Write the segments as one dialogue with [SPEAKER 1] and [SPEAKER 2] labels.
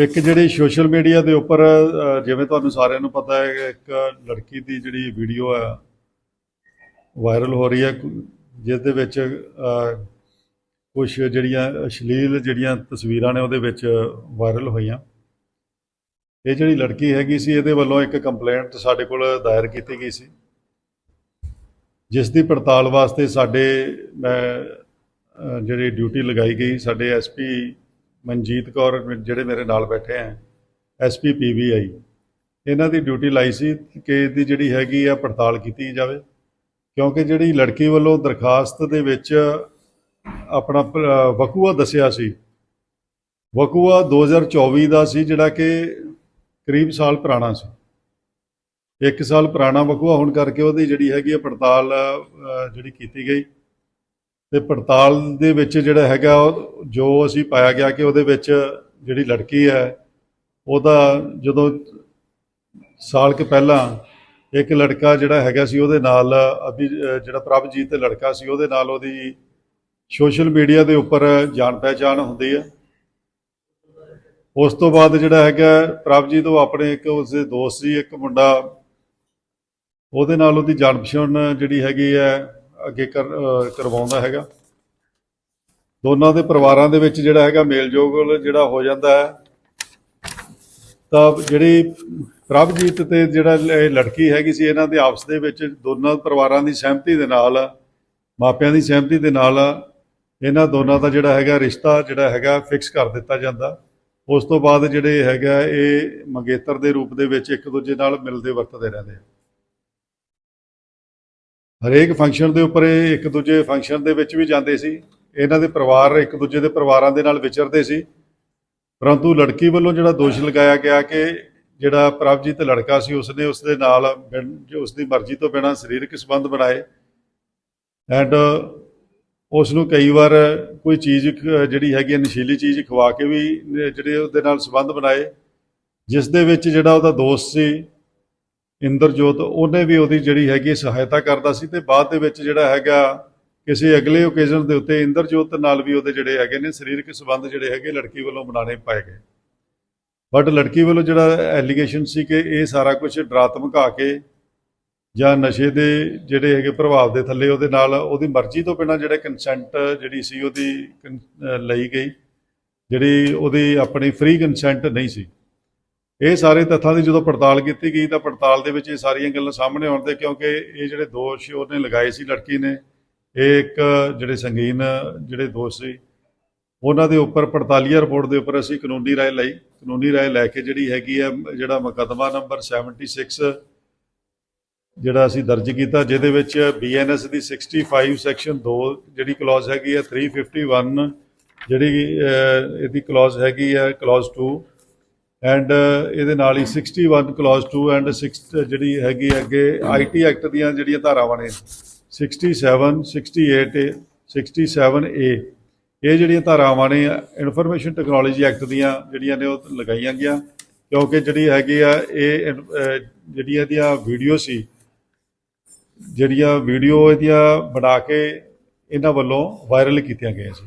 [SPEAKER 1] ਇੱਕ ਜਿਹੜੀ social media ਦੇ ਉੱਪਰ ਜਿਵੇਂ ਤੁਹਾਨੂੰ ਸਾਰਿਆਂ ਨੂੰ ਪਤਾ ਹੈ, ਇੱਕ ਲੜਕੀ ਦੀ ਜਿਹੜੀ ਵੀਡੀਓ ਹੈ ਵਾਇਰਲ ਹੋ ਰਹੀ ਹੈ ਜਿਸ ਦੇ ਵਿੱਚ ਕੁਝ ਜਿਹੜੀਆਂ ਅਸ਼ਲੀਲ ਜਿਹੜੀਆਂ ਤਸਵੀਰਾਂ ਨੇ ਉਹਦੇ ਵਿੱਚ ਵਾਇਰਲ ਹੋਈਆਂ। ਇਹ ਜਿਹੜੀ ਲੜਕੀ ਹੈਗੀ ਸੀ, ਇਹਦੇ ਵੱਲੋਂ ਇੱਕ ਕੰਪਲੇਂਟ ਸਾਡੇ ਕੋਲ ਦਾਇਰ ਕੀਤੀ ਗਈ ਸੀ। ਜਿਸ ਦੀ ਪੜਤਾਲ ਵਾਸਤੇ ਸਾਡੇ, ਮੈਂ ਜਿਹੜੀ ਡਿਊਟੀ ਲਗਾਈ ਗਈ, ਸਾਡੇ ਐਸਪੀ ਮਨਜੀਤ ਕੌਰ ਜਿਹੜੇ ਮੇਰੇ ਨਾਲ ਬੈਠੇ ਆ, ਐਸਪੀ ਪੀਵੀਆਈ ਇਹਨਾਂ ਦੀ ਡਿਊਟੀ ਲਾਈ ਸੀ ਕਿ ਇਹਦੀ ਜਿਹੜੀ ਹੈਗੀ ਆ ਪੜਤਾਲ ਕੀਤੀ ਜਾਵੇ, ਕਿਉਂਕਿ ਜਿਹੜੀ ਲੜਕੀ ਵੱਲੋਂ ਦਰਖਾਸਤ ਦੇ ਵਿੱਚ ਆਪਣਾ ਵਕੂਆ ਦੱਸਿਆ ਸੀ, ਵਕੂਆ 2024 ਦਾ ਸੀ ਜਿਹੜਾ ਕਿ ਕਰੀਬ ਸਾਲ ਪੁਰਾਣਾ ਸੀ। ਇੱਕ ਸਾਲ ਪੁਰਾਣਾ ਵਕੂਆ ਹੋਣ ਕਰਕੇ ਉਹਦੀ ਜਿਹੜੀ ਹੈਗੀ ਆ ਪੜਤਾਲ ਜਿਹੜੀ ਕੀਤੀ ਗਈ। ਤੇ ਪੜਤਾਲ ਦੇ ਵਿੱਚ ਜਿਹੜਾ ਹੈਗਾ ਜੋ ਅਸੀਂ ਪਾਇਆ ਗਿਆ ਕਿ ਉਹਦੇ ਵਿੱਚ ਜਿਹੜੀ ਲੜਕੀ ਹੈ ਉਹਦਾ ਜਦੋਂ ਸਾਲ ਕੁ ਪਹਿਲਾਂ ਇੱਕ ਲੜਕਾ ਜਿਹੜਾ ਹੈਗਾ ਸੀ ਉਹਦੇ ਨਾਲ ਅਭੀ ਅ, ਜਿਹੜਾ ਪ੍ਰਭਜੀਤ ਲੜਕਾ ਸੀ ਉਹਦੇ ਨਾਲ ਉਹਦੀ ਸੋਸ਼ਲ ਮੀਡੀਆ ਦੇ ਉੱਪਰ ਜਾਣ ਪਹਿਚਾਣ ਹੁੰਦੀ ਹੈ। ਉਸ ਤੋਂ ਬਾਅਦ ਜਿਹੜਾ ਹੈਗਾ ਪ੍ਰਭਜੀਤ ਉਹ ਆਪਣੇ ਇੱਕ ਉਸਦੇ ਦੋਸਤ ਸੀ ਇੱਕ ਮੁੰਡਾ। ਉਹਦੇ ਨਾਲ ਉਹਦੀ ਜਾਣ ਪਛਾਣ ਜਿਹੜੀ ਹੈਗੀ ਹੈ ਅੱਗੇ ਕਰ ਕਰਵਾਉਂਦਾ ਹੈਗਾ। ਦੋਨਾਂ ਦੇ ਪਰਿਵਾਰਾਂ ਦੇ ਵਿੱਚ ਜਿਹੜਾ ਹੈਗਾ ਮੇਲਜੋਲ ਜਿਹੜਾ ਹੋ ਜਾਂਦਾ ਹੈ, ਤਾਂ ਜਿਹੜੀ ਪ੍ਰਭਜੀਤ ਤੇ ਜਿਹੜਾ ਇਹ ਲੜਕੀ ਹੈਗੀ ਸੀ, ਇਹਨਾਂ ਦੇ ਆਪਸ ਦੇ ਵਿੱਚ ਦੋਨਾਂ ਪਰਿਵਾਰਾਂ ਦੀ ਸਹਿਮਤੀ ਦੇ ਨਾਲ, ਮਾਪਿਆਂ ਦੀ ਸਹਿਮਤੀ ਦੇ ਨਾਲ, ਇਹਨਾਂ ਦੋਨਾਂ ਦਾ ਜਿਹੜਾ ਹੈਗਾ ਰਿਸ਼ਤਾ ਜਿਹੜਾ ਹੈਗਾ ਫਿਕਸ ਕਰ ਦਿੱਤਾ ਜਾਂਦਾ। ਉਸ ਤੋਂ ਬਾਅਦ ਜਿਹੜੇ ਹੈਗਾ ਇਹ ਮੰਗੇਤਰ ਦੇ ਰੂਪ ਦੇ ਵਿੱਚ ਇੱਕ ਦੂਜੇ ਨਾਲ ਮਿਲਦੇ ਵਰਤਦੇ ਰਹਿੰਦੇ ਆ। ਹਰੇਕ ਫੰਕਸ਼ਨ ਦੇ ਉੱਪਰ ਇਹ ਇੱਕ ਦੂਜੇ ਫੰਕਸ਼ਨ ਦੇ ਵਿੱਚ ਵੀ ਜਾਂਦੇ ਸੀ। ਇਹਨਾਂ ਦੇ ਪਰਿਵਾਰ ਇੱਕ ਦੂਜੇ ਦੇ ਪਰਿਵਾਰਾਂ ਦੇ ਨਾਲ ਵਿਚਰਦੇ ਸੀ। ਪਰੰਤੂ ਲੜਕੀ ਵੱਲੋਂ ਜਿਹੜਾ ਦੋਸ਼ ਲਗਾਇਆ ਗਿਆ ਕਿ ਜਿਹੜਾ ਪ੍ਰਭਜੀਤ ਲੜਕਾ ਸੀ, ਉਸਨੇ ਉਸ ਦੇ ਨਾਲ ਬਿਨ- ਜੋ ਉਸ ਦੀ ਮਰਜ਼ੀ ਤੋਂ ਬਿਨਾਂ ਸਰੀਰਕ ਸੰਬੰਧ ਬਣਾਏ। ਐਂਡ ਉਸ ਨੂੰ ਕਈ ਵਾਰ ਕੋਈ ਚੀਜ਼ ਜਿਹੜੀ ਹੈਗੀ ਹੈ ਨਸ਼ੀਲੀ ਚੀਜ਼ ਖਵਾ ਕੇ ਵੀ ਜਿਹੜੇ ਉਹਦੇ ਨਾਲ ਸੰਬੰਧ ਬਣਾਏ, ਜਿਸ ਦੇ ਵਿੱਚ ਜਿਹੜਾ ਉਹਦਾ ਦੋਸਤ ਸੀ ਇੰਦਰਜੋਤ, ਉਹਨੇ ਵੀ ਉਹਦੀ ਜਿਹੜੀ ਹੈਗੀ ਸਹਾਇਤਾ ਕਰਦਾ ਸੀ ਤੇ ਬਾਅਦ ਦੇ ਵਿੱਚ ਜਿਹੜਾ ਹੈਗਾ ਕਿਸੇ ਅਗਲੇ ਓਕੇਜ਼ਨ ਦੇ ਉੱਤੇ ਇੰਦਰਜੋਤ ਨਾਲ ਵੀ ਉਹਦੇ ਜਿਹੜੇ ਹੈਗੇ ਨੇ ਸਰੀਰਕ ਸੰਬੰਧ ਜਿਹੜੇ ਹੈਗੇ ਲੜਕੀ ਵੱਲੋਂ ਬਣਾਣੇ ਪਾਏ ਗਏ। ਬਟ ਲੜਕੀ ਵੱਲੋਂ ਜਿਹੜਾ ਐਲੀਗੇਸ਼ਨ ਸੀ ਕਿ ਇਹ ਸਾਰਾ ਕੁਝ ਡਰਾ ਧਮਕਾ ਕੇ ਜਾਂ ਨਸ਼ੇ ਦੇ ਜਿਹੜੇ ਹੈਗੇ ਪ੍ਰਭਾਵ ਦੇ ਥੱਲੇ ਉਹਦੇ ਨਾਲ ਉਹਦੀ ਮਰਜ਼ੀ ਤੋਂ ਬਿਨਾਂ ਜਿਹੜੇ ਕੰਸੈਂਟ ਜਿਹੜੀ ਸੀ ਉਹਦੀ ਕਨ- ਲਈ ਗਈ। ਜਿਹੜੀ ਉਹਦੀ ਆਪਣੀ ਫ੍ਰੀ ਕੰਸੈਂਟ ਨਹੀਂ ਸੀ। ਇਹ ਸਾਰੇ ਤੱਥਾਂ ਦੀ ਜਦੋਂ ਪੜਤਾਲ ਕੀਤੀ ਗਈ ਤਾਂ ਪੜਤਾਲ ਦੇ ਵਿੱਚ ਇਹ ਸਾਰੀਆਂ ਗੱਲਾਂ ਸਾਹਮਣੇ ਆਉਣ ਤੇ ਕਿਉਂਕਿ ਇਹ ਜਿਹੜੇ ਦੋਸ਼ ਉਹਨੇ ਲਗਾਏ ਸੀ ਲੜਕੀ ਨੇ, ਇਹ ਇੱਕ ਜਿਹੜੇ ਸੰਗੀਨ ਜਿਹੜੇ ਦੋਸ਼ ਸੀ, ਉਹਨਾਂ ਦੇ ਉੱਪਰ ਪੜਤਾਲੀਆ ਰਿਪੋਰਟ ਦੇ ਉੱਪਰ ਅਸੀਂ ਕਾਨੂੰਨੀ ਰਾਏ ਲਈ, ਕਾਨੂੰਨੀ ਰਾਏ ਲੈ ਕੇ ਜਿਹੜੀ ਹੈਗੀ ਹੈ ਜਿਹੜਾ ਮੁਕੱਦਮਾ ਨੰਬਰ 76 ਜਿਹੜਾ ਅਸੀਂ ਦਰਜ ਕੀਤਾ, ਜਿਹਦੇ ਵਿੱਚ ਬੀਐਨਐਸ ਦੀ 65 ਸੈਕਸ਼ਨ 2 ਜਿਹੜੀ ਕਲੌਜ਼ ਹੈਗੀ ਹੈ 351 ਜਿਹੜੀ ਇਹਦੀ ਕਲੌਜ਼ ਹੈਗੀ ਹੈ ਕਲੌਜ਼ 2 ਐਂਡ uh, ਇਹਦੇ ਨਾਲ ਹੀ 61 ਕਲੌਜ਼ 2 ਐਂਡ 6 ਜਿਹੜੀ ਹੈਗੀ ਹੈ ਅੱਗੇ ਆਈਟੀ ਐਕਟ ਦੀਆਂ ਜਿਹੜੀਆਂ ਧਾਰਾਵਾਂ ਨੇ 67 68 67 ਏ ਇਹ ਜਿਹੜੀਆਂ ਧਾਰਾਵਾਂ ਨੇ ਇਨਫੋਰਮੇਸ਼ਨ ਟੈਕਨੋਲੋਜੀ ਐਕਟ ਦੀਆਂ ਜਿਹੜੀਆਂ ਨੇ ਉਹ ਲਗਾਈਆਂ ਗਿਆ ਕਿਉਂਕਿ ਜਿਹੜੀ ਹੈਗੀ ਆ, ਇਹ ਜਿਹੜੀਆਂ ਇਹਦੀਆਂ ਵੀਡੀਓ ਸੀ, ਜਿਹੜੀਆਂ ਵੀਡੀਓ ਇਹਦੀਆਂ ਬਣਾ ਕੇ ਇਹਨਾਂ ਵੱਲੋਂ ਵਾਇਰਲ ਕੀਤੀਆਂ ਗਈਆਂ ਸੀ।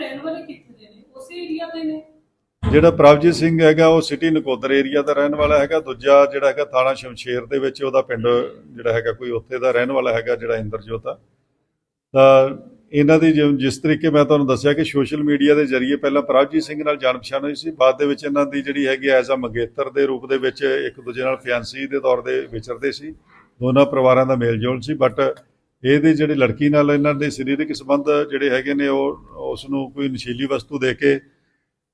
[SPEAKER 2] ਇਹ ਰਹਿਣ ਵਾਲੇ ਕਿੱਥੇ ਦੇ ਨੇ? ਉਸੇ ਏਰੀਆ ਦੇ ਨੇ।
[SPEAKER 1] ਜਿਹੜਾ ਪ੍ਰਭਜੀਤ ਸਿੰਘ ਹੈਗਾ, ਉਹ ਸਿਟੀ ਨਕੋਦਰ ਏਰੀਆ ਦਾ ਰਹਿਣ ਵਾਲਾ ਹੈਗਾ। ਦੂਜਾ ਜਿਹੜਾ ਹੈਗਾ, ਥਾਣਾ ਸ਼ਮਸ਼ੇਰ ਦੇ ਵਿੱਚ ਉਹਦਾ ਪਿੰਡ ਜਿਹੜਾ ਹੈਗਾ, ਕੋਈ ਉੱਥੇ ਦਾ ਰਹਿਣ ਵਾਲਾ ਹੈਗਾ, ਜਿਹੜਾ ਇੰਦਰਜੋਤ ਆ। ਤਾਂ ਇਹਨਾਂ ਦੀ ਜਿਵੇਂ- ਜਿਸ ਤਰੀਕੇ ਮੈਂ ਤੁਹਾਨੂੰ ਦੱਸਿਆ ਕਿ ਸੋਸ਼ਲ ਮੀਡੀਆ ਦੇ ਜ਼ਰੀਏ ਪਹਿਲਾਂ ਪ੍ਰਭਜੀਤ ਸਿੰਘ ਨਾਲ ਜਾਣ ਪਛਾਣ ਹੋਈ ਸੀ, ਬਾਅਦ ਦੇ ਵਿੱਚ ਇਹਨਾਂ ਦੀ ਜਿਹੜੀ ਹੈਗੀ ਐਜ਼ ਅ ਮੰਗੇਤਰ ਦੇ ਰੂਪ ਦੇ ਵਿੱਚ ਇੱਕ ਦੂਜੇ ਨਾਲ ਫਿਆਂਸੀ ਦੇ ਤੌਰ ਤੇ ਵਿਚਰਦੇ ਸੀ। ਦੋਨਾਂ ਪਰਿਵਾਰਾਂ ਦਾ ਮੇਲ ਜੋਲ ਸੀ ਬਟ ਇਹਦੇ ਜਿਹੜੇ ਲੜਕੀ ਨਾਲ ਇਹਨਾਂ ਦੇ ਸਰੀਰਕ ਸੰਬੰਧ ਜਿਹੜੇ ਹੈਗੇ ਨੇ ਉਹ ਉਸ ਨੂੰ ਕੋਈ ਨਸ਼ੀਲੀ ਵਸਤੂ ਦੇ ਕੇ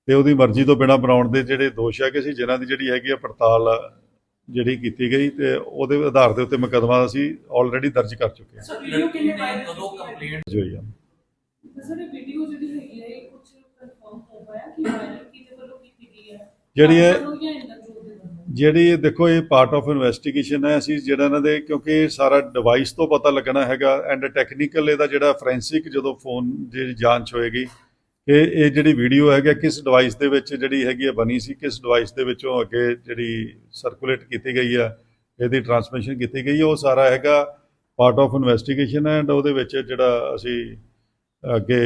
[SPEAKER 1] ਤੇ ਉਹਦੀ ਮਰਜ਼ੀ ਤੋਂ ਬਿਨਾਂ ਬਣਾਉਣ ਦੇ ਜਿਹੜੇ ਦੋਸ਼ ਹੈਗੇ ਸੀ ਜਿਨ੍ਹਾਂ ਦੀ ਜਿਹੜੀ ਹੈਗੀ ਆ ਪੜਤਾਲ ਜਿਹੜੀ ਕੀਤੀ ਗਈ ਤੇ ਉਹਦੇ ਆਧਾਰ ਦੇ ਉੱਤੇ ਮੁਕੱਦਮਾ ਅਸੀਂ ਆਲਰੇਡੀ ਦਰਜ ਕਰ ਚੁੱਕੇ ਹਾਂ।
[SPEAKER 2] ਸਰ ਵੀਡੀਓ ਕਿੰਨੇ ਵਾਇਰਲ
[SPEAKER 3] ਕਦੋਂ ਕੰਪਲੇਂਟ
[SPEAKER 1] ਹੋਈ ਆ।
[SPEAKER 2] ਸਰ ਇਹ ਵੀਡੀਓ ਜਿਹੜੀ ਹੈਗੀ ਹੈ ਇਹ ਕੁਝ ਕਨਫਰਮ ਹੋ ਪਾਇਆ ਕਿ ਵਾਇਰਲ ਕਿਹਦੇ ਵੱਲੋਂ ਕੀਤੀ ਗਈ ਹੈ
[SPEAKER 1] ਜਿਹੜੀ ਇਹ- ਜਿਹੜੀ ਦੇਖੋ, ਇਹ ਪਾਰਟ ਆਫ ਇਨਵੈਸਟੀਗੇਸ਼ਨ ਹੈ ਅਸੀਂ ਜਿਹੜਾ ਇਹਨਾਂ ਦੇ, ਕਿਉਂਕਿ ਸਾਰਾ ਡਿਵਾਈਸ ਤੋਂ ਪਤਾ ਲੱਗਣਾ ਹੈਗਾ ਐਂਡ ਟੈਕਨੀਕਲ ਇਹਦਾ ਜਿਹੜਾ ਫੋਰੈਂਸਿਕ ਜਦੋਂ ਫੋਨ ਜਿਹੜੀ ਜਾਂਚ ਹੋਏਗੀ ਕਿ ਇਹ ਜਿਹੜੀ ਵੀਡੀਓ ਹੈਗਾ ਕਿਸ ਡਿਵਾਈਸ ਦੇ ਵਿੱਚ ਜਿਹੜੀ ਹੈਗੀ ਹੈ ਬਣੀ ਸੀ, ਕਿਸ ਡਿਵਾਈਸ ਦੇ ਵਿੱਚੋਂ ਅੱਗੇ ਜਿਹੜੀ ਸਰਕੂਲੇਟ ਕੀਤੀ ਗਈ ਆ, ਇਹਦੀ ਟਰਾਂਸਮਿਸ਼ਨ ਕੀਤੀ ਗਈ ਹੈ ਉਹ ਸਾਰਾ ਹੈਗਾ ਪਾਰਟ ਆਫ ਇਨਵੈਸਟੀਗੇਸ਼ਨ ਐਂਡ ਉਹਦੇ ਵਿੱਚ ਜਿਹੜਾ ਅਸੀਂ ਅੱਗੇ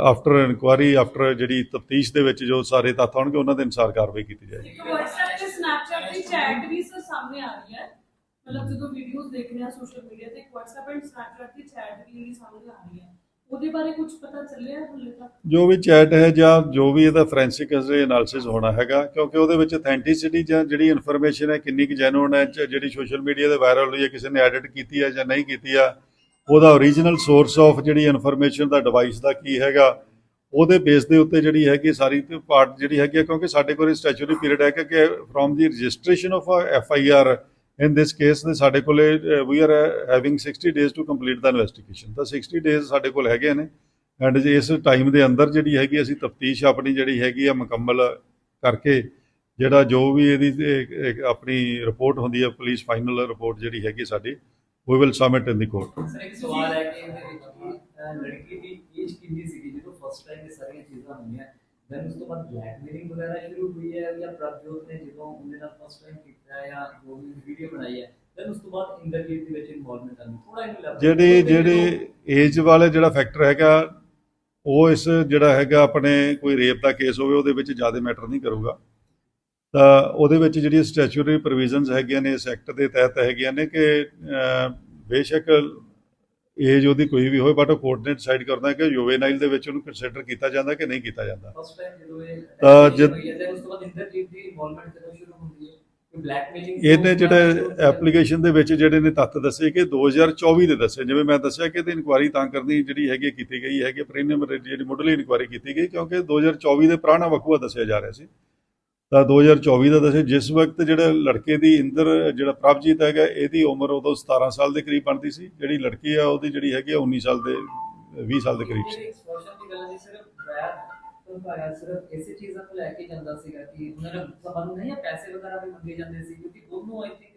[SPEAKER 1] ਆਫਟਰ ਇਨਕੁਆਰੀ ਆਫਟਰ ਜਿਹੜੀ ਤਫਤੀਸ਼ ਦੇ ਵਿੱਚ ਜੋ ਸਾਰੇ ਤੱਥ ਆਉਣਗੇ, ਉਹਨਾਂ ਦੇ ਅਨੁਸਾਰ ਕਾਰਵਾਈ ਕੀਤੀ ਜਾਏਗੀ
[SPEAKER 2] ਇੱਕ WhatsApp ਤੇ Snapchat ਦੀ ਚੈਟ ਵੀ ਸਰ ਸਾਹਮਣੇ ਆ ਰਹੀ ਹੈ। ਮਤਲਬ ਜਦੋਂ ਵੀਡੀਓਜ਼ ਦੇਖ ਰਹੇ ਆ ਸੋਸ਼ਲ ਮੀਡੀਆ ਤੇ, WhatsApp ਐਂਡ Snapchat ਦੀ ਚੈਟ ਵੀ ਜਿਹੜੀ ਸਾਹਮਣੇ ਆ ਰਹੀ ਹੈ। ਉਹਦੇ ਬਾਰੇ ਕੁਝ ਪਤਾ ਚੱਲਿਆ ਹਾਲੇ ਤੱਕ?
[SPEAKER 1] ਜੋ ਵੀ ਚੈਟ ਹੈ ਜਾਂ ਜੋ ਵੀ ਇਹਦਾ ਫੋਰੈਂਸਿਕ ਐਨਾਲਿਸਿਸ ਹੋਣਾ ਹੈਗਾ, ਕਿਉਂਕਿ ਉਹਦੇ ਵਿੱਚ ਅਥੈਂਟਿਸਿਟੀ ਜਾਂ ਜਿਹੜੀ ਇਨਫੋਰਮੇਸ਼ਨ ਹੈ ਕਿੰਨੀ ਕੁ ਜੈਨੂਇਨ ਹੈ ਜਿਹੜੀ ਸੋਸ਼ਲ ਮੀਡੀਆ ਤੇ ਵਾਇਰਲ ਹੋਈ ਹੈ, ਕਿਸੇ ਨੇ ਐਡਿਟ ਕੀਤੀ ਹੈ ਜਾਂ ਨਹੀਂ ਕੀਤੀ ਆ ਉਹਦਾ ਓਰੀਜਨਲ ਸੋਰਸ ਆਫ ਜਿਹੜੀ ਇਨਫੋਰਮੇਸ਼ਨ ਦਾ ਡਿਵਾਈਸ ਦਾ ਕੀ ਹੈਗਾ ਉਹਦੇ ਬੇਸ ਦੇ ਉੱਤੇ ਜਿਹੜੀ ਹੈਗੀ ਸਾਰੀ ਪਾਰਟ ਜਿਹੜੀ ਹੈਗੀ ਆ, ਕਿਉਂਕਿ ਸਾਡੇ ਕੋਲ ਸਟੈਚੂਰੀ ਪੀਰੀਅਡ ਹੈ ਕਿ from the registration of F I R in this case ਦੇ ਸਾਡੇ ਕੋਲੇ we are having 60 days to complete the investigation ਤਾਂ 60 ਡੇਜ਼ ਸਾਡੇ ਕੋਲ ਹੈਗੇ ਨੇ। ਐਂਡ ਜੇ ਇਸ ਟਾਈਮ ਦੇ ਅੰਦਰ ਜਿਹੜੀ ਹੈਗੀ ਅਸੀਂ ਤਫਤੀਸ਼ ਆਪਣੀ ਜਿਹੜੀ ਹੈਗੀ ਆ, ਮੁਕੰਮਲ ਕਰਕੇ ਜਿਹੜਾ ਜੋ ਵੀ ਇਹਦੀ ਆਪਣੀ ਰਿਪੋਰਟ ਹੁੰਦੀ ਹੈ ਪੁਲਿਸ ਫਾਈਨਲ ਰਿਪੋਰਟ ਜਿਹੜੀ ਹੈਗੀ ਸਾਡੀ we will submit in the court
[SPEAKER 3] sir ਇੱਕ ਸਵਾਲ ਹੈ ਕਿ ਇਹਦੇ ਵਿੱਚ ਕਿ, ਅਹ, ਲੜਕੀ ਦੀ ਏਜ ਕਿੰਨੀ ਸੀਗੀ ਜਦੋਂ ਫਸਟ ਟਾਈਮ ਇਹ ਸਾਰੀਆਂ ਚੀਜ਼ਾਂ ਹੋਈਆਂ ਦੈਨ ਉਸ ਤੋਂ ਬਾਅਦ ਬਲੈਕਮੇਲਿੰਗ ਵਗੈਰਾ ਸ਼ੁਰੂ ਹੋਈ ਹੈ ਜਾਂ ਪ੍ਰਭਜੋਤ ਨੇ ਜਦੋਂ ਉਹਦੇ ਨਾਲ ਫਸਟ ਟਾਈਮ ਕੀਤਾ ਹੈ ਜਾਂ ਜੋ ਵੀ ਵੀਡੀਓ ਬਣਾਈ ਹੈ ਦੈਨ ਉਸ ਤੋਂ ਬਾਅਦ ਇੰਦਰਜੀਤ ਦੇ ਵਿੱਚ ਇਨਵੋਲਵਮੈਂਟ ਆਉਂਦੀ ਥੋੜਾ ਇਹਨੂੰ elaborate
[SPEAKER 1] ਜਿਹੜੀ
[SPEAKER 3] ਕਰੋ ਕਿ
[SPEAKER 1] ਜਿਹੜੀ ਏਜ ਵਾਲੇ ਜਿਹੜਾ ਫੈਕਟਰ ਹੈਗਾ ਉਹ ਇਸ ਜਿਹੜਾ ਹੈਗਾ ਆਪਣੇ ਕੋਈ ਰੇਪ ਦਾ ਕੇਸ ਹੋਵੇ ਉਹਦੇ ਵਿੱਚ ਜ਼ਿਆਦਾ ਮੈਟਰ ਨਹੀਂ ਕਰੂਗਾ। ਤਾਂ ਉਹਦੇ ਵਿੱਚ ਜਿਹੜੀ ਸਟੈਚੂਟਰੀ ਪ੍ਰੋਵੀਜ਼ਨਸ ਹੈਗੀਆਂ ਨੇ ਇਸ ਐਕਟ ਦੇ ਤਹਿਤ ਹੈਗੀਆਂ ਨੇ ਕਿ ਬੇਸ਼ੱਕ ਏਜ ਉਹਦੀ ਕੋਈ ਵੀ ਹੋਵੇ ਬਟ ਉਹ ਕੋਰਟ ਨੇ ਡਿਸਾਈਡ ਕਰਨਾ ਹੈ ਕਿ ਜੁਵੇਨਾਈਲ ਦੇ ਵਿੱਚ ਉਹਨੂੰ ਕੰਸੀਡਰ ਕੀਤਾ ਜਾਂਦਾ ਕਿ ਨਹੀਂ ਕੀਤਾ ਜਾਂਦਾ।
[SPEAKER 3] ਫਸਟ ਟਾਈਮ ਜਦੋਂ ਇਹ
[SPEAKER 1] ਤਾਂ ਜਦ-
[SPEAKER 3] ਉਸ ਤੋਂ ਬਾਅਦ ਇੰਦਰਜੀਤ ਦੀ ਇਨਵੋਲਵਮੈਂਟ ਕਦੋਂ ਸ਼ੁਰੂ ਹੁੰਦੀ ਹੈ? ਕਿ ਬਲੈਕਮੇਲਿੰਗ
[SPEAKER 1] ਇਹਨੇ ਜਿਹੜੇ ਐਪਲੀਕੇਸ਼ਨ ਦੇ ਵਿੱਚ ਜਿਹੜੇ ਨੇ ਤੱਥ ਦੱਸੇ ਕਿ 2024 ਦੇ ਦੱਸੇ। ਜਿਵੇਂ ਮੈਂ ਦੱਸਿਆ ਕਿ ਇਹਦੀ ਇਨਕੁਆਰੀ ਤਾਂ ਕਰਨੀ ਜਿਹੜੀ ਹੈਗੀ ਕੀਤੀ ਗਈ ਹੈਗੀ ਪ੍ਰੀਲਿਮਿਨਰੀ ਜਿਹੜੀ ਮੁੱਢਲੀ ਇਨਕੁਆਰੀ ਕੀਤੀ ਗਈ ਕਿਉਂਕਿ 2024 ਦੇ ਪੁਰਾਣਾ ਵਕੂਆ ਦੱਸਿਆ ਜਾ ਰਿਹਾ ਸੀ। ਤਾਂ 2024 ਦਾ ਦੱਸੇ ਜਿਸ ਵਕਤ ਜਿਹੜਾ ਲੜਕੇ ਦੀ ਇੰਦਰ, ਜਿਹੜਾ ਪ੍ਰਭਜੀਤ ਹੈਗਾ, ਇਹਦੀ ਉਮਰ ਉਦੋਂ 17 ਸਾਲ ਦੇ ਕਰੀਬ ਬਣਦੀ ਸੀ। ਜਿਹੜੀ ਲੜਕੀ ਆ, ਉਹਦੀ ਜਿਹੜੀ ਹੈਗੀ ਆ 19 ਸਾਲ ਦੇ 20 ਸਾਲ ਦੇ ਕਰੀਬ ਸੀ।
[SPEAKER 3] ਐਕਸਪੋਜ਼ਰ ਸਿਰਫ ਇਸੇ ਚੀਜ਼ਾਂ ਨੂੰ ਲੈ ਕੇ ਜਾਂਦਾ ਸੀਗਾ ਕਿ ਉਹਨਾਂ ਦਾ ਸੰਬੰਧ ਨਹੀਂ ਹੈ ਪੈਸੇ ਵਗੈਰਾ ਵੀ ਮੰਗੇ ਜਾਂਦੇ ਸੀ, ਕਿਉਂਕਿ ਦੋਨੋਂ ਆਈ ਥਿੰਕ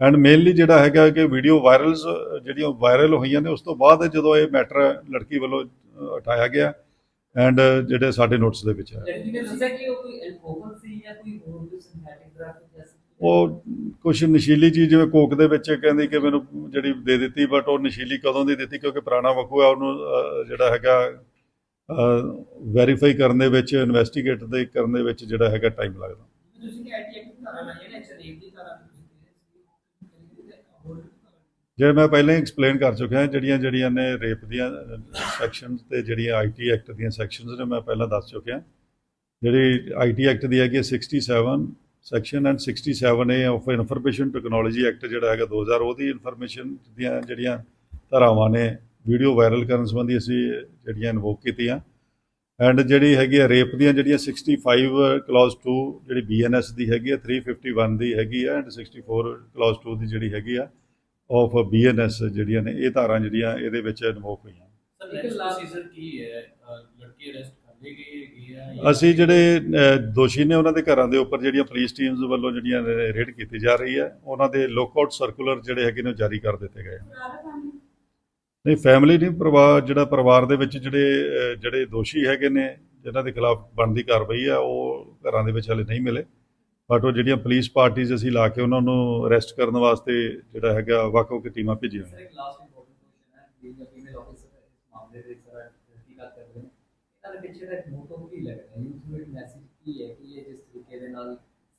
[SPEAKER 1] ਐਂਡ ਮੇਨਲੀ ਜਿਹੜਾ ਹੈਗਾ ਕਿ ਵੀਡੀਓ ਵਾਇਰਲਸ ਜਿਹੜੀਆਂ ਵਾਇਰਲ ਹੋਈਆਂ ਨੇ ਉਸ ਤੋਂ ਬਾਅਦ ਜਦੋਂ ਇਹ ਮੈਟਰ ਲੜਕੀ ਵੱਲੋਂ ਉਠਾਇਆ ਗਿਆ ਐਂਡ ਜਿਹੜੇ ਸਾਡੇ ਨੋਟਿਸ ਦੇ ਵਿੱਚ ਆਇਆ
[SPEAKER 3] ਲੜਕੀ ਨੇ ਦੱਸਿਆ ਕਿ ਉਹ ਕੋਈ ਐਲਕੋਹਲ ਸੀ ਜਾਂ ਕੋਈ ਹੋਰ ਕੋਈ ਸਿੰਥੈਟਿਕ ਡਰਗ ਜੈਸੀ
[SPEAKER 1] ਉਹ ਕੁਝ ਨਸ਼ੀਲੀ ਚੀਜ਼ ਜਿਵੇਂ ਕੋਕ ਦੇ ਵਿੱਚ ਕਹਿੰਦੀ ਕਿ ਮੈਨੂੰ ਜਿਹੜੀ ਦੇ ਦਿੱਤੀ ਬਟ ਉਹ ਨਸ਼ੀਲੀ ਕਦੋਂ ਦੀ ਦਿੱਤੀ? ਕਿਉਂਕਿ ਪੁਰਾਣਾ ਵਕੂਆ ਉਹਨੂੰ ਅ, ਜਿਹੜਾ ਹੈਗਾ ਵੈਰੀਫਾਈ ਕਰਨ ਦੇ ਵਿੱਚ ਇਨਵੈਸਟੀਗੇਟ ਦੇ ਕਰਨ ਦੇ ਵਿੱਚ ਜਿਹੜਾ ਹੈਗਾ ਟਾਈਮ ਲੱਗਦਾ।
[SPEAKER 3] ਤੁਸੀਂ ਕਿ ਐਟੀਐਕ ਧਾਰਾ ਲਾਈਆਂ ਨੇ ਐਕਸ਼ਨ ਦੀ ਹੋਰ
[SPEAKER 1] ਜੇ ਮੈਂ ਪਹਿਲਾਂ ਹੀ ਐਕਸਪਲੇਨ ਕਰ ਚੁੱਕਿਆ, ਜਿਹੜੀਆਂ ਜਿਹੜੀਆਂ ਨੇ ਰੇਪ ਦੀਆਂ ਸੈਕਸ਼ਨਸ ਤੇ ਜਿਹੜੀਆਂ ਆਈਟੀ ਐਕਟ ਦੀਆਂ ਸੈਕਸ਼ਨਸ ਨੇ, ਮੈਂ ਪਹਿਲਾਂ ਦੱਸ ਚੁੱਕਿਆ। ਜਿਹੜੀ ਆਈਟੀ ਐਕਟ ਦੀ ਹੈਗੀ ਹੈ 67 section and 67 A of information technology act ਜਿਹੜਾ ਹੈਗਾ 2000 ਉਹਦੀ ਇਨਫੋਰਮੇਸ਼ਨ ਦੀਆਂ ਜਿਹੜੀਆਂ ਧਾਰਾਵਾਂ ਨੇ ਵੀਡੀਓ ਵਾਇਰਲ ਕਰਨ ਸੰਬੰਧੀ ਅਸੀਂ ਜਿਹੜੀਆਂ ਇਨਵੋਕ ਕੀਤੀਆਂ। ਐਂਡ ਜਿਹੜੀ ਹੈਗੀ ਹੈ ਰੇਪ ਦੀਆਂ ਜਿਹੜੀਆਂ 65 ਕਲੌਜ਼ 2 ਜਿਹੜੀ ਬੀਐਨਐਸ ਦੀ ਹੈਗੀ ਹੈ 351 ਦੀ ਹੈਗੀ ਹੈ ਐਂਡ 64 ਕਲੌਜ਼ 2 ਦੀ ਜਿਹੜੀ ਹੈਗੀ ਆ ਆਫ ਬੀਐਨਐਸ ਜਿਹੜੀਆਂ ਨੇ ਇਹ ਧਾਰਾਂ ਜਿਹੜੀਆਂ ਇਹਦੇ ਵਿੱਚ ਇਨਵੋਕ ਹੋਈਆਂ
[SPEAKER 3] ਸਰ
[SPEAKER 4] ਇੱਕ
[SPEAKER 3] ਇੱਕ
[SPEAKER 4] ਲਾਸਟ
[SPEAKER 3] ਲਾਸਟ
[SPEAKER 4] ਪ੍ਰੋਸੀਜਰ ਕੀ ਹੈ ਅਹ ਲੜਕੀ ਅਰੈਸਟ ਕਰ ਲਈ ਗਈ ਹੈਗੀ ਆ ਜਾਂ-
[SPEAKER 1] ਅਸੀਂ ਜਿਹੜੇ ਦੋਸ਼ੀ ਨੇ ਉਹਨਾਂ ਦੇ ਘਰਾਂ ਦੇ ਉੱਪਰ ਜਿਹੜੀਆਂ ਪੁਲਿਸ ਟੀਮਸ ਵੱਲੋਂ ਜਿਹੜੀਆਂ ਰੇਡ ਕੀਤੀ ਜਾ ਰਹੀ ਹੈ ਉਹਨਾਂ ਦੇ ਲੁੱਕਆਊਟ ਸਰਕੂਲਰ ਜਿਹੜੇ ਹੈਗੇ ਨੇ ਉਹ ਜਾਰੀ ਕਰ ਦਿੱਤੇ ਗਏ ਹਨ? ਨਹੀਂ ਫੈਮਿਲੀ ਨਹੀਂ, ਪਰਿਵਾਰ, ਜਿਹੜਾ ਪਰਿਵਾਰ ਦੇ ਵਿੱਚ ਜਿਹੜੇ ਜਿਹੜੇ ਦੋਸ਼ੀ ਹੈਗੇ ਨੇ ਜਿਨ੍ਹਾਂ ਦੇ ਖਿਲਾਫ ਬਣਦੀ ਕਾਰਵਾਈ ਆ, ਉਹ ਘਰਾਂ ਦੇ ਵਿੱਚ ਹਲੇ ਨਹੀਂ ਮਿਲੇ। ਬਟ ਉਹ ਜਿਹੜੀਆਂ ਪੁਲਿਸ ਪਾਰਟੀਆਂ ਅਸੀਂ ਲਾ ਕੇ ਉਹਨਾਂ ਨੂੰ ਅਰੈਸਟ ਕਰਨ ਵਾਸਤੇ ਜਿਹੜਾ ਹੈਗਾ, ਵੱਖ-ਵੱਖ ਟੀਮਾਂ ਭੇਜੀਆਂ
[SPEAKER 3] ਨੇ?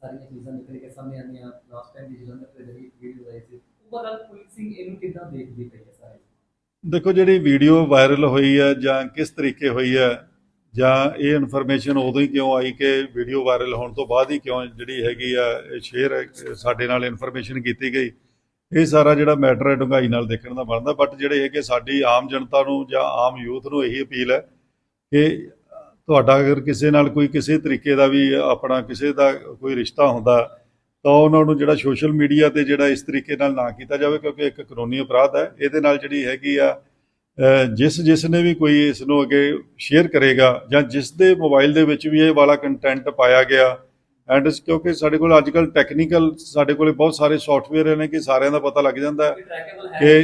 [SPEAKER 3] ਸਾਰੀਆਂ ਚੀਜ਼ਾਂ ਨਿਕਲ ਕੇ ਸਾਹਮਣੇ ਆਉਂਦੀਆਂ ਲਾਸਟ ਟਾਈਮ ਦੀ ਜਲੰਧਰ ਤੇ ਜਿਹੜੀ ਵੀਡੀਓ ਆਈ ਸੀ। ਓਵਰਆਲ ਪੁਲਿਸਿੰਗ ਇਹਨੂੰ ਕਿੱਦਾਂ ਦੇਖਦੀ ਪਈ ਹੈ, ਸਾਰੇ?
[SPEAKER 1] ਦੇਖੋ ਜਿਹੜੀ ਵੀਡੀਓ ਵਾਇਰਲ ਹੋਈ ਹੈ ਜਾਂ ਕਿਸ ਤਰੀਕੇ ਹੋਈ ਹੈ ਜਾਂ ਇਹ ਇਨਫੋਰਮੇਸ਼ਨ ਉਦੋਂ ਹੀ ਕਿਉਂ ਆਈ ਕਿ ਵੀਡੀਓ ਵਾਇਰਲ ਹੋਣ ਤੋਂ ਬਾਅਦ ਹੀ ਕਿਉਂ ਜਿਹੜੀ ਹੈਗੀ ਆ ਸ਼ੇਅਰ ਸਾਡੇ ਨਾਲ ਇਨਫੋਰਮੇਸ਼ਨ ਕੀਤੀ ਗਈ। ਇਹ ਸਾਰਾ ਜਿਹੜਾ ਮੈਟਰ ਹੈ ਡੂੰਘਾਈ ਨਾਲ ਦੇਖਣ ਦਾ ਬਣਦਾ ਬਟ ਜਿਹੜੇ ਹੈਗੇ ਸਾਡੀ ਆਮ ਜਨਤਾ ਨੂੰ ਜਾਂ ਆਮ ਯੂਥ ਨੂੰ ਇਹੀ ਅਪੀਲ ਹੈ ਕਿ ਤੁਹਾਡਾ ਅਗਰ ਕਿਸੇ ਨਾਲ ਕੋਈ ਕਿਸੇ ਤਰੀਕੇ ਦਾ ਵੀ ਆਪਣਾ ਕਿਸੇ ਦਾ ਕੋਈ ਰਿਸ਼ਤਾ ਹੁੰਦਾ ਤਾਂ ਉਹਨਾਂ ਨੂੰ ਜਿਹੜਾ ਸੋਸ਼ਲ ਮੀਡੀਆ ਤੇ ਜਿਹੜਾ ਇਸ ਤਰੀਕੇ ਨਾਲ ਨਾ ਕੀਤਾ ਜਾਵੇ ਕਿਉਂਕਿ ਇੱਕ ਕਾਨੂੰਨੀ ਅਪਰਾਧ ਹੈ। ਇਹਦੇ ਨਾਲ ਜਿਹੜੀ ਹੈਗੀ ਆ ਜਿਸ ਜਿਸ ਨੇ ਵੀ ਕੋਈ ਇਸ ਨੂੰ ਅੱਗੇ ਸ਼ੇਅਰ ਕਰੇਗਾ ਜਾਂ ਜਿਸ ਦੇ ਮੋਬਾਈਲ ਦੇ ਵਿੱਚ ਵੀ ਇਹ ਵਾਲਾ ਕੰਟੈਂਟ ਪਾਇਆ ਗਿਆ ਐਂਡ ਕਿਉਂਕਿ ਸਾਡੇ ਕੋਲ ਅੱਜ ਕੱਲ ਟੈਕਨੀਕਲ ਸਾਡੇ ਕੋਲੇ ਬਹੁਤ ਸਾਰੇ ਸੌਫਟਵੇਅਰ ਨੇ ਕਿ ਸਾਰਿਆਂ ਦਾ ਪਤਾ ਲੱਗ ਜਾਂਦਾ ਕਿ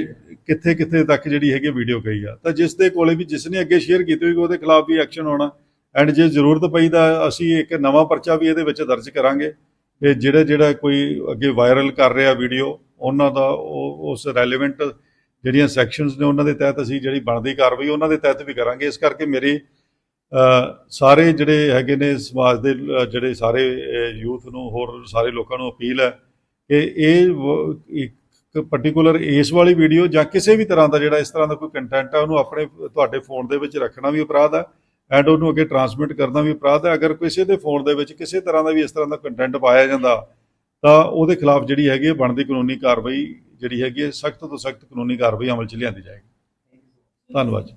[SPEAKER 1] ਕਿੱਥੇ ਕਿੱਥੇ ਤੱਕ ਜਿਹੜੀ ਹੈਗੀ ਵੀਡੀਓ ਗਈ ਆ। ਤਾਂ ਜਿਸ ਦੇ ਕੋਲੇ ਵੀ ਜਿਸ ਨੇ ਅੱਗੇ ਸ਼ੇਅਰ ਕੀਤੀ ਹੋਈ, ਉਹਦੇ ਖਿਲਾਫ ਵੀ ਐਕਸ਼ਨ ਹੋਣਾ ਐਂਡ ਜੇ ਜ਼ਰੂਰਤ ਪਈ ਤਾਂ ਅਸੀਂ ਇੱਕ ਨਵਾਂ ਪਰਚਾ ਵੀ ਇਹਦੇ ਵਿੱਚ ਦਰਜ ਕਰਾਂਗੇ। ਇਹ ਜਿਹੜਾ ਜਿਹੜਾ ਕੋਈ ਅੱਗੇ ਵਾਇਰਲ ਕਰ ਰਿਹਾ ਵੀਡੀਓ ਉਹਨਾਂ ਦਾ ਉਹ, ਉਸ ਰੈਲੇਵੈਂਟ ਜਿਹੜੀਆਂ ਸੈਕਸ਼ਨਸ ਨੇ ਉਹਨਾਂ ਦੇ ਤਹਿਤ ਅਸੀਂ ਜਿਹੜੀ ਬਣਦੀ ਕਾਰਵਾਈ, ਉਹਨਾਂ ਦੇ ਤਹਿਤ ਵੀ ਕਰਾਂਗੇ। ਇਸ ਕਰਕੇ ਮੇਰੀ ਸਾਰੇ ਜਿਹੜੇ ਹੈਗੇ ਨੇ ਸਮਾਜ ਦੇ ਜਿਹੜੇ ਸਾਰੇ ਯੂਥ ਨੂੰ, ਹੋਰ ਸਾਰੇ ਲੋਕਾਂ ਨੂੰ ਅਪੀਲ ਹੈ ਕਿ ਇਹ ਵ- ਇੱਕ ਪਾਰਟਿਕੂਲਰ ਇਸ ਵਾਲੀ ਵੀਡੀਓ ਜਾਂ ਕਿਸੇ ਵੀ ਤਰ੍ਹਾਂ ਦਾ ਜਿਹੜਾ ਇਸ ਤਰ੍ਹਾਂ ਦਾ ਕੋਈ ਕੰਟੈਂਟ ਹੈ ਉਹਨੂੰ ਆਪਣੇ, ਤੁਹਾਡੇ ਫੋਨ ਦੇ ਵਿੱਚ ਰੱਖਣਾ ਵੀ ਅਪਰਾਧ ਹੈ। ਐਂਡ ਉਹਨੂੰ ਅੱਗੇ ਟਰਾਂਸਮਿਟ ਕਰਨਾ ਵੀ ਅਪਰਾਧ ਹੈ। ਅਗਰ ਕਿਸੇ ਦੇ ਫੋਨ ਦੇ ਵਿੱਚ ਕਿਸੇ ਤਰ੍ਹਾਂ ਦਾ ਵੀ ਇਸ ਤਰ੍ਹਾਂ ਦਾ ਕੰਟੈਂਟ ਪਾਇਆ ਜਾਂਦਾ, ਤਾਂ ਉਹਦੇ ਖਿਲਾਫ ਜਿਹੜੀ ਹੈਗੀ ਹੈ, ਬਣਦੀ ਕਾਨੂੰਨੀ ਕਾਰਵਾਈ ਜਿਹੜੀ ਹੈਗੀ ਹੈ, ਸਖਤ ਤੋਂ ਸਖਤ ਕਾਨੂੰਨੀ ਕਾਰਵਾਈ ਅਮਲ 'ਚ ਲਿਆਂਦੀ ਜਾਏਗੀ। ਧੰਨਵਾਦ
[SPEAKER 3] ਜੀ।